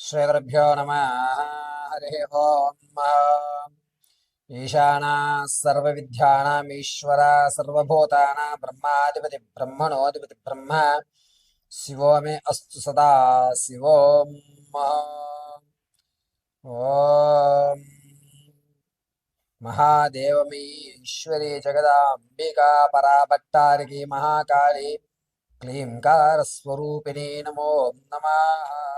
श्रीगुरुभ्यो नमः। हरिः ओम्। ईशाना सर्वविद्यानामीश्वरा सर्वभूतानां ब्रह्माधिपति ब्रह्मणोऽधिपति ब्रह्म। शिवो मे अस्तु सदा। शिवोम् ॐ महादेवमीश्वरी जगदाम्बिका पराभट्टारिकी महाकाली क्लीङ्कारस्वरूपिणी नमो नमः।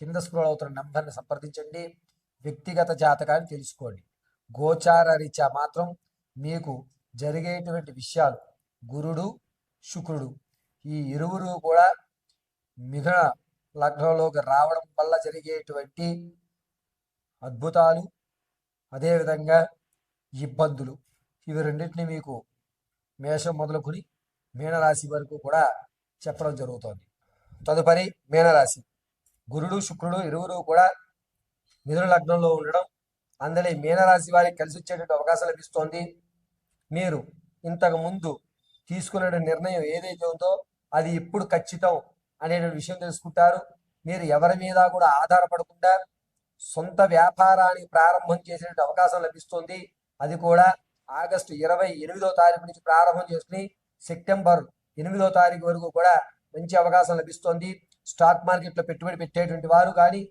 కింద స్క్రోల్ అవుతున్న నెంబర్ని సంప్రదించండి. వ్యక్తిగత జాతకాన్ని తెలుసుకోండి. గోచార రీత్యా మాత్రం మీకు జరిగేటువంటి విషయాలు గురుడు శుక్రుడు ఈ ఇరువురు కూడా మిథున లగ్నంలోకి రావడం వల్ల జరిగేటువంటి అద్భుతాలు అదేవిధంగా ఇబ్బందులు. ఇవి రెండింటిని మీకు మేషం మొదలుకొని మీనరాశి వరకు కూడా చెప్పడం జరుగుతోంది. తదుపరి మీనరాశి. గురుడు శుక్రుడు ఇరువురు కూడా మిథున లగ్నంలో ఉండడం అందులో మీనరాశి వారికి కలిసి వచ్చేటువంటి అవకాశం లభిస్తోంది. మీరు ఇంతకు ముందు తీసుకునే నిర్ణయం ఏదైతే ఉందో అది ఇప్పుడు ఖచ్చితం అనేటువంటి విషయం తెలుసుకుంటారు. మీరు ఎవరి మీద కూడా ఆధారపడకుండా సొంత వ్యాపారాన్ని ప్రారంభం చేసేటువంటి అవకాశం లభిస్తుంది. అది కూడా ఆగస్టు ఇరవై ఎనిమిదో తారీఖు నుంచి ప్రారంభం చేసుకుని సెప్టెంబర్ ఎనిమిదో తారీఖు వరకు కూడా మంచి అవకాశం లభిస్తోంది. స్టాక్ మార్కెట్లో పెట్టుబడి పెట్టేటువంటి వారు కానీ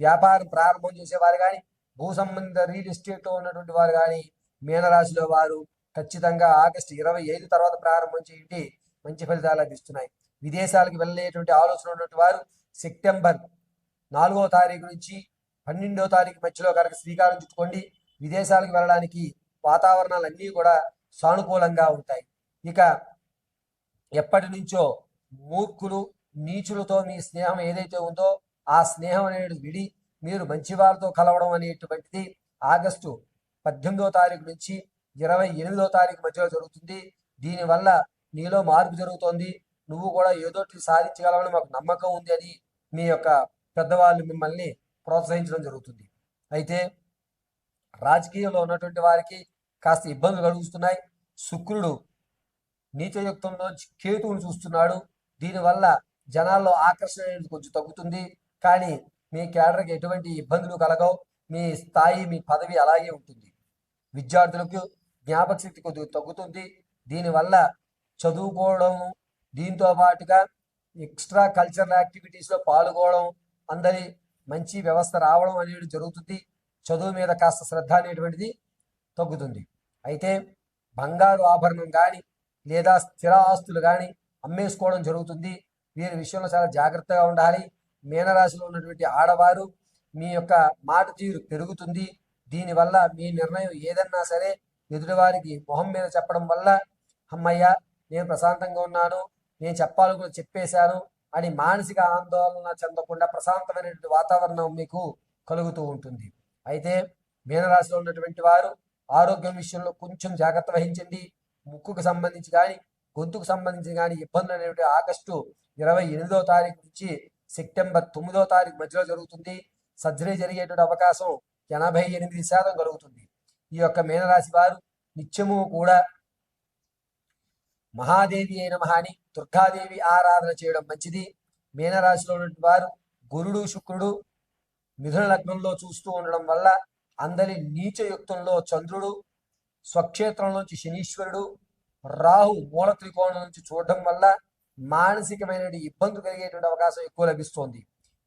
వ్యాపారం ప్రారంభం చేసేవారు కానీ భూ సంబంధిత రియల్ ఎస్టేట్లో ఉన్నటువంటి వారు కానీ మీనరాశిలో వారు ఖచ్చితంగా ఆగస్టు ఇరవై ఐదు తర్వాత ప్రారంభం చేయండి. మంచి ఫలితాలు లభిస్తున్నాయి. విదేశాలకు వెళ్ళేటువంటి ఆలోచన ఉన్నటువంటి వారు సెప్టెంబర్ నాలుగో తారీఖు నుంచి పన్నెండో తారీఖు మధ్యలో కనుక శ్రీకారం చుట్టుకోండి. విదేశాలకు వెళ్ళడానికి వాతావరణాలు అన్నీ కూడా సానుకూలంగా ఉంటాయి. ఇక ఎప్పటి నుంచో మూర్ఖులు నీచులతో మీ స్నేహం ఏదైతే ఉందో ఆ స్నేహం అనేది విడి మీరు మంచి వారితో కలవడం అనేటువంటిది ఆగస్టు పద్దెనిమిదో తారీఖు నుంచి ఇరవై ఎనిమిదో తారీఖు మధ్యలో జరుగుతుంది. దీనివల్ల నీలో మార్పు జరుగుతోంది. నువ్వు కూడా ఏదోటి సాధించగలవని మాకు నమ్మకం ఉంది అని మీ యొక్క పెద్దవాళ్ళు మిమ్మల్ని ప్రోత్సహించడం జరుగుతుంది. అయితే రాజకీయంలో ఉన్నటువంటి వారికి కాస్త ఇబ్బందులు కలుగుతున్నాయి. శుక్రుడు నీచయుక్తంలో కేతువును చూస్తున్నాడు. దీనివల్ల జనాల్లో ఆకర్షణ అనేది కొంచెం తగ్గుతుంది. కానీ మీ క్యాడర్కి ఎటువంటి ఇబ్బందులు కలగవు. మీ స్థాయి మీ పదవి అలాగే ఉంటుంది. విద్యార్థులకు జ్ఞాపక శక్తి కొద్దిగా తగ్గుతుంది. దీనివల్ల చదువుకోవడం దీంతో పాటుగా ఎక్స్ట్రా కల్చరల్ యాక్టివిటీస్లో పాల్గొనడం అందరి మంచి వ్యవస్థ రావడం అనేది జరుగుతుంది. చదువు మీద కాస్త శ్రద్ధ అనేటువంటిది తగ్గుతుంది. అయితే బంగారు ఆభరణం కానీ లేదా స్థిర ఆస్తులు కానీ అమ్మేసుకోవడం జరుగుతుంది. వీరి విషయంలో చాలా జాగ్రత్తగా ఉండాలి. మీనరాశిలో ఉన్నటువంటి ఆడవారు మీ యొక్క మాట తీరు పెరుగుతుంది. దీనివల్ల మీ నిర్ణయం ఏదన్నా సరే ఎదుటివారికి మొహం మీద చెప్పడం వల్ల అమ్మయ్య నేను ప్రశాంతంగా ఉన్నాను. నేను చెప్పాలనుకున్న చెప్పేశాను అని మానసిక ఆందోళన చెందకుండా ప్రశాంతమైనటువంటి వాతావరణం మీకు కలుగుతూ ఉంటుంది. అయితే మీనరాశిలో ఉన్నటువంటి వారు ఆరోగ్యం విషయంలో కొంచెం జాగ్రత్త వహించండి. ముక్కుకు సంబంధించి కానీ గొంతుకు సంబంధించి కానీ ఇబ్బందులు అనేవి ఆగస్టు ఇరవై ఎనిమిదో తారీఖు నుంచి సెప్టెంబర్ తొమ్మిదో తారీఖు మధ్యలో జరుగుతుంది. సర్జరీ జరిగేటువంటి అవకాశం ఎనభై ఎనిమిది శాతం కలుగుతుంది. ఈ యొక్క మీనరాశి వారు నిత్యము కూడా మహాదేవి అయిన మహాని దుర్గాదేవి ఆరాధన చేయడం మంచిది. మీనరాశిలో ఉన్నటువంటి వారు గురుడు శుక్రుడు మిథున లగ్నంలో చూస్తూ ఉండడం వల్ల అందరి నీచ యుక్తంలో చంద్రుడు స్వక్షేత్రంలోంచి శనీశ్వరుడు రాహు మూల త్రికోణం నుంచి చూడడం వల్ల మానసికమైన ఇబ్బందులు కలిగేటువంటి అవకాశం ఎక్కువ లభిస్తోంది.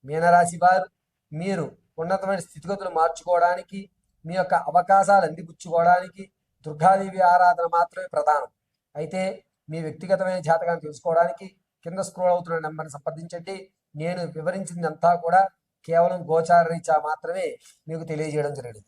మీనరాశి వారు మీరు ఉన్నతమైన స్థితిగతులు మార్చుకోవడానికి మీ యొక్క అవకాశాలు అందిపుచ్చుకోవడానికి దుర్గాదేవి ఆరాధన మాత్రమే ప్రధానం. అయితే మీ వ్యక్తిగతమైన జాతకాన్ని తెలుసుకోవడానికి కింద స్క్రోల్ అవుతున్న నెంబర్ని సంప్రదించండి. నేను వివరించిందంతా కూడా కేవలం గోచార రీచా మాత్రమే మీకు తెలియజేయడం జరిగింది.